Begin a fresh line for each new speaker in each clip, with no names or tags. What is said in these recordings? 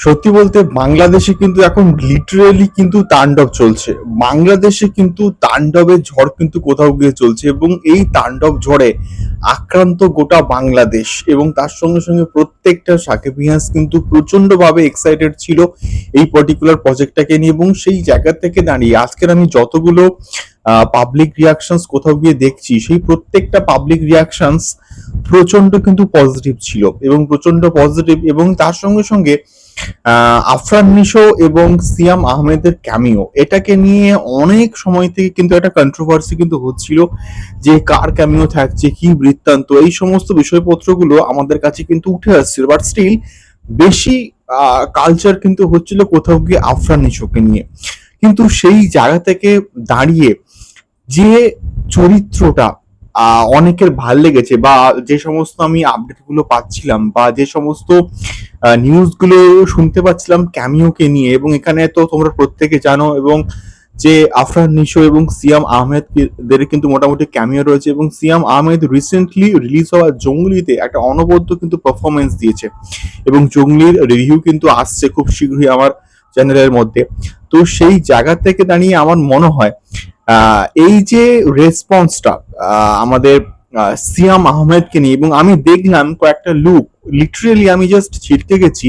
সত্যি বলতে বাংলাদেশে কিন্তু এখন লিটারেলি কিন্তু তাণ্ডব চলছে। বাংলাদেশে কিন্তু তাণ্ডবের ঝড় কিন্তু কোথাও গিয়ে চলছে এবং এই তাণ্ডব ঝড়ে আক্রান্ত গোটা বাংলাদেশ এবং তার সঙ্গে সঙ্গে প্রত্যেকটা সাকিবিয়ান্স কিন্তু প্রচণ্ড ভাবে এক্সাইটেড ছিল এই পার্টিকুলার প্রজেক্টটাকে নিয়ে এবং সেই জায়গা থেকে দাঁড়িয়ে আজকের আমি যতগুলো পাবলিক রিয়াকশনস কোথাও গিয়ে দেখছি, সেই প্রত্যেকটা পাবলিক রিয়াকশনস প্রচণ্ড কিন্তু পজিটিভ ছিল এবং প্রচণ্ড পজিটিভ এবং তার সঙ্গে সঙ্গে আফরান নিশো এবং সিয়াম আহমেদের ক্যামিও এটাকে নিয়ে অনেক সময় থেকে কিন্তু একটা কন্ট্রোভার্সি কিন্তু হচ্ছিল যে কার ক্যামিও থাকছে, কি বৃত্তান্ত, এই সমস্ত বিষয়পত্রগুলো আমাদের কাছে কিন্তু উঠে আসছিল। বাট স্টিল বেশি কালচার কিন্তু হচ্ছিল কোথাও গিয়ে আফরান নিশোকে নিয়ে। কিন্তু সেই জায়গা থেকে দাঁড়িয়ে যে চরিত্রটা অনেকের ভালো লেগেছে বা যে সমস্ত আমি আপডেটগুলো পাচ্ছিলাম বা যে সমস্ত নিউজগুলো শুনতে পাচ্ছিলাম ক্যামিওকে নিয়ে এবং এখানে তো তোমরা প্রত্যেকে জানো এবং যে আফরান নিশো এবং সিয়াম আহমেদ কিন্তু মোটামুটি ক্যামিও রয়েছে এবং সিয়াম আহমেদ রিসেন্টলি রিলিজ হওয়া জঙ্গলিতে একটা অনবদ্য কিন্তু পারফরমেন্স দিয়েছে এবং জঙ্গলির রিভিউ কিন্তু আসছে খুব শীঘ্রই আমার চ্যানেলের মধ্যে। তো সেই জায়গা থেকে দাঁড়িয়ে আমার মনে হয় এই যে রেসপন্সটা আমাদের সিয়াম আহমেদকে নিয়ে, এবং আমি দেখলাম কয়েকটা লুক লিটারেলি আমি জাস্ট ছিটকে গেছি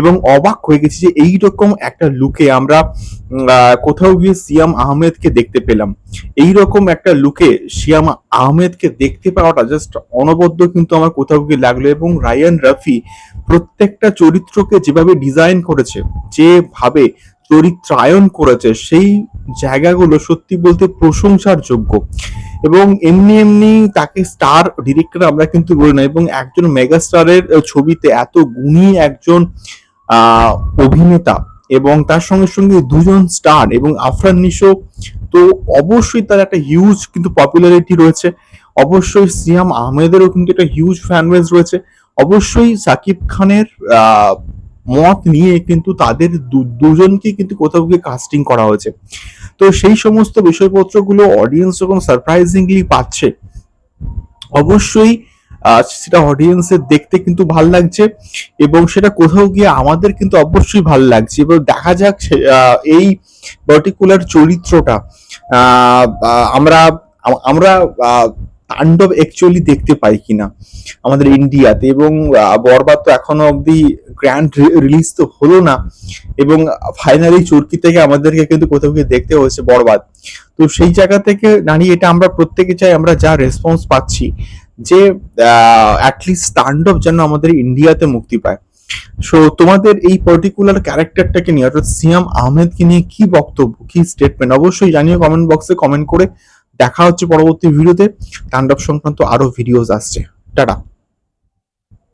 এবং অবাক হয়ে গেছি যে এইরকম একটা লুকে আমরা কোথাও গিয়ে সিয়াম আহমেদকে দেখতে পেলাম। এইরকম একটা লুকে সিয়াম আহমেদকে দেখতে পাওয়াটা জাস্ট অনবদ্য কিন্তু আমার কোথাও গিয়ে লাগল এবং রায়ান রাফি প্রত্যেকটা চরিত্রকে যেভাবে ডিজাইন করেছে, যেভাবে চরিত্রায়ন করেছে, সেই জায়গাগুলো সত্যি বলতে প্রশংসার যোগ্য এবং এমনি এমনি তাকে স্টার ডিরেক্টর আমরা কিন্তু বলি না, এবং একজন মেগা স্টারের ছবিতে এত গুণী একজন অভিনেতা এবং তার সঙ্গে সঙ্গে দুজন স্টার এবং আফরান নিশো, তো অবশ্যই তার একটা হিউজ কিন্তু পপুলারিটি রয়েছে। অবশ্যই সিয়াম আহমেদেরও কিন্তু একটা হিউজ ফ্যান বেস রয়েছে। অবশ্যই সাকিব খানের মত নিয়ে কিন্তু তাদের দুজনকে কিন্তু কোথাও গিয়ে কাস্টিং করা হয়েছে। তো সেই সমস্ত বিষয়পত্রগুলো অডিয়েন্স যখন সারপ্রাইজিংলি পাচ্ছে, অবশ্যই সেটা অডিয়েন্সের দেখতে কিন্তু ভালো লাগছে এবং সেটা কোথাও গিয়ে আমাদের কিন্তু অবশ্যই ভালো লাগছে। এবং দেখা যাক এই পার্টিকুলার চরিত্রটা আমরা আমরা তাণ্ডব অ্যাকচুয়ালি দেখতে পাই কিনা আমাদের ইন্ডিয়াতে এবং বরবাদ তো এখনও অবধি গ্র্যান্ড রিলিজ তো হলো না এবং ফাইনালি চুরকি থেকে আমাদেরকে কিন্তু কোথাও গিয়ে দেখতে হয়েছে বরবাদ। তো সেই জায়গা থেকে দাঁড়িয়ে এটা আমরা প্রত্যেকে চাই, আমরা যা রেসপন্স পাচ্ছি যে অ্যাটলিস্ট তাণ্ডব যেন আমাদের ইন্ডিয়াতে মুক্তি পায়। সো তোমাদের এই পার্টিকুলার ক্যারেক্টারটাকে নিয়ে, অর্থাৎ সিয়াম আহমেদকে নিয়ে কি বক্তব্য, কি স্টেটমেন্ট অবশ্যই জানিও কমেন্ট বক্সে কমেন্ট করে। দেখা হচ্ছে পরবর্তী ভিডিওতে তাণ্ডব সংক্রান্ত আরও ভিডিওস আসছে। টাটা।